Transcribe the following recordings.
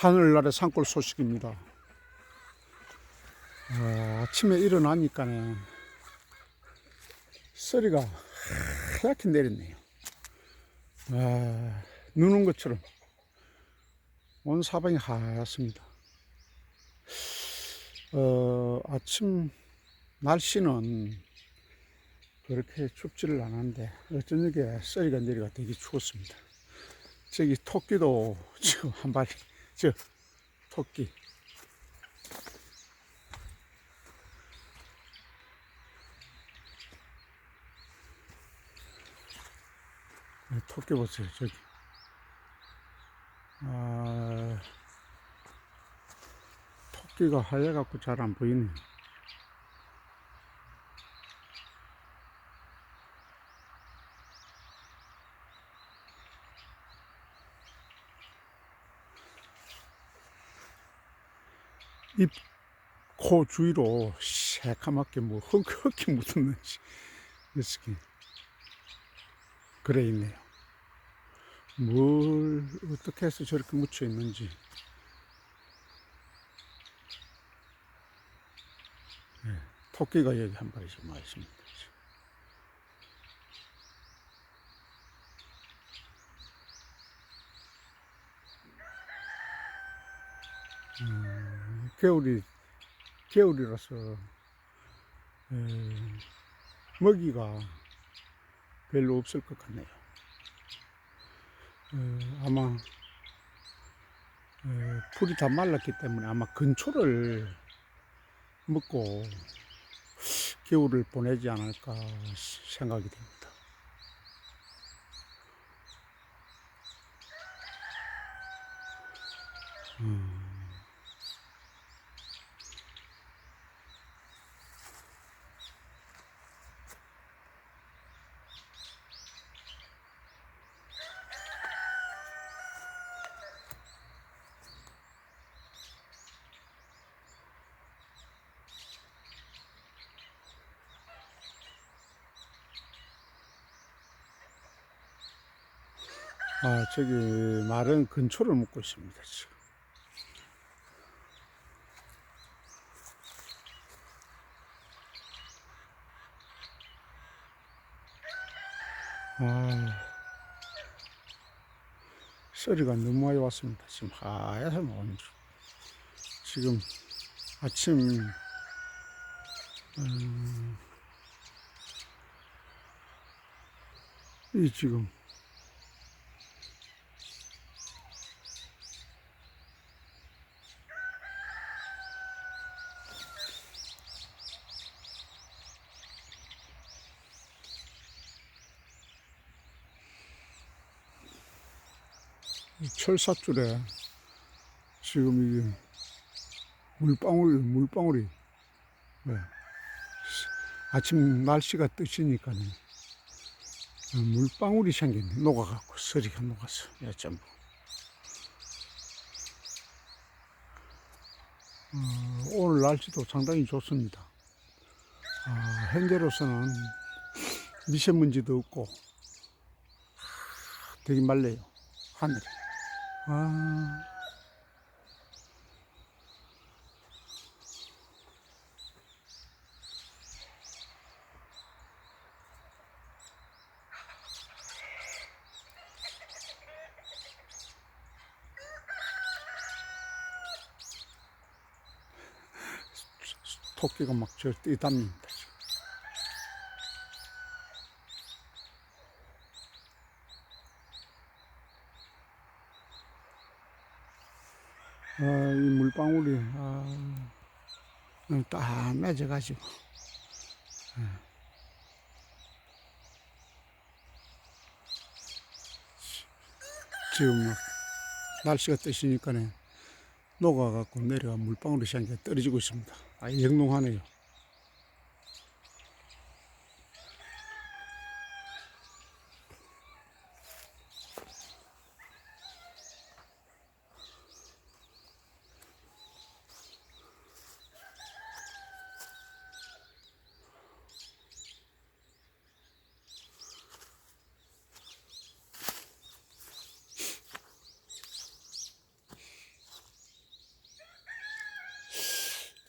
하늘나라 산골 소식입니다. 아, 아침에 일어나니까는 소리가 하얗게 내렸네요. 아, 눈 온 것처럼 온 사방이 하얗습니다. 어, 아침 날씨는 그렇게 춥지를 않은데 저녁에 썰이가 내려가 되게 추웠습니다. 저기 토끼도 지금 한 마리, 저 토끼. 네, 토끼 보세요, 저기. 아, 토끼가 하얘갖고 잘 안 보이네. 입, 코 주위로 새카맣게 뭐 흙흙이 묻었는 녀석이 그래 있네요. 뭘 어떻게 해서 저렇게 묻혀 있는지. 예, 토끼가 여기 한 마리씩 와 있습니다. 겨울이 겨울이라서 에, 먹이가 별로 없을 것 같네요. 에, 아마 에, 풀이 다 말랐기 때문에 아마 근초를 먹고 겨울을 보내지 않을까 생각이 됩니다. 음. 아, 저기 말은 근초를 먹고 있습니다. 지금. 아, 소리가 너무 많이 왔습니다. 지금 하얀 오는 중. 지금 아침 음, 이 지금 철사줄에 지금 이게 물방울, 물방울이, 네. 아침 날씨가 뜨시니까 물방울이 생겼네. 녹아갖고, 서리가 녹아서, 야, 전부. 어, 오늘 날씨도 상당히 좋습니다. 아, 현재로서는 미세먼지도 없고, 하, 되게 맑네요. 하늘이. 아. 토끼가 막저 뛰답니다. 지금. 아, 이 물방울이 아, 음, 딱 맺어가지고 예. 지금 막 날씨가 뜨시니까네 녹아갖고 내려가 물방울이 생겨 떨어지고 있습니다. 아, 영롱하네요.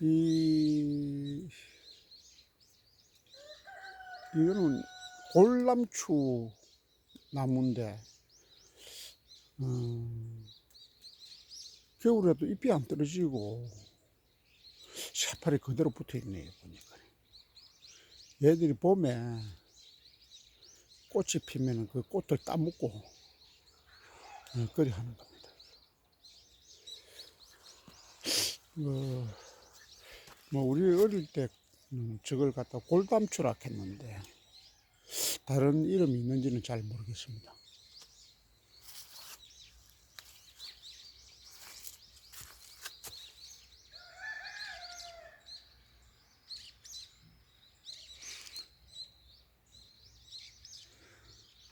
이 이거는 골람추 나무인데 음, 겨울에도 잎이 안 떨어지고 새파리 그대로 붙어 있네요 보니까 얘들이 봄에 꽃이 피면 그 꽃을 따먹고 어, 그리 하는 겁니다. 어, 뭐 우리 어릴 때 음, 저걸 갖다 골담추라 했는데 다른 이름이 있는지는 잘 모르겠습니다.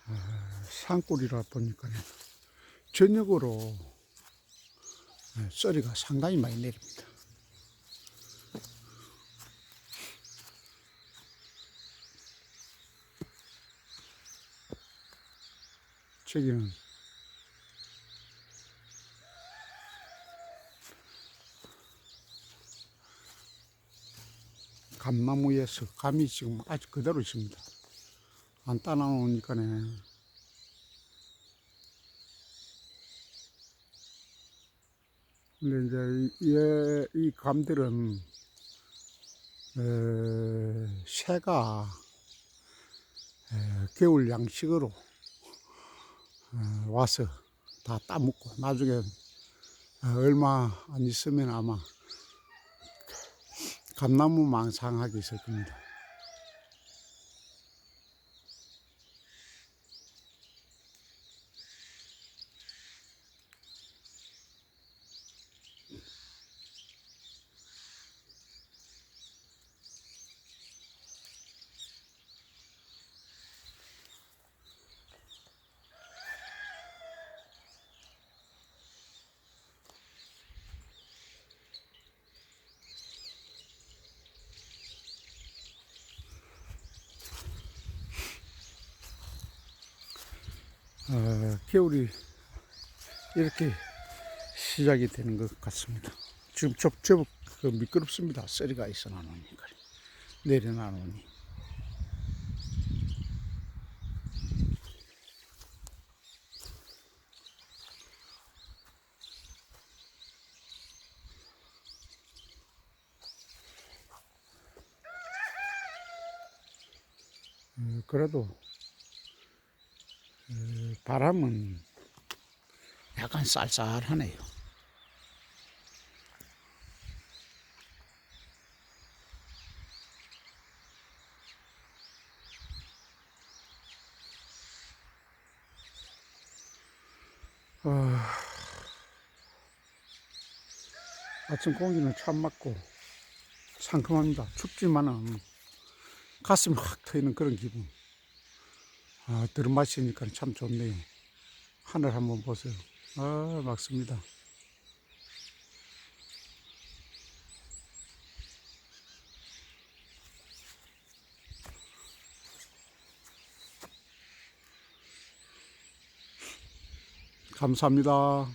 아, 산골이라 보니까 저녁으로 네, 썰이가 상당히 많이 내립니다. 저기는 감나무에서 감이 지금 아주 그대로 있습니다. 안 따나오니까네. 근데 이제 이, 얘- 이 감들은 에, 새가 에, 겨울 양식으로 어, 와서 다 따먹고 나중에 어, 얼마 안 있으면 아마 감나무 망상하게 있을 겁니다. 어, 겨울이 이렇게 시작이 되는 것 같습니다. 지금 접접 그 미끄럽습니다. 썰이가 있어 나오니까 내려 나오니. 어, 그래도 어, 바람은 약간 쌀쌀하네요. 아, 아침 공기는 참 맞고 상큼합니다. 춥지만은 가슴이 확 트이는 그런 기분. 아, 들은 마시니까 참 좋네요. 하늘 한번 보세요. 아, 막습니다. 감사합니다.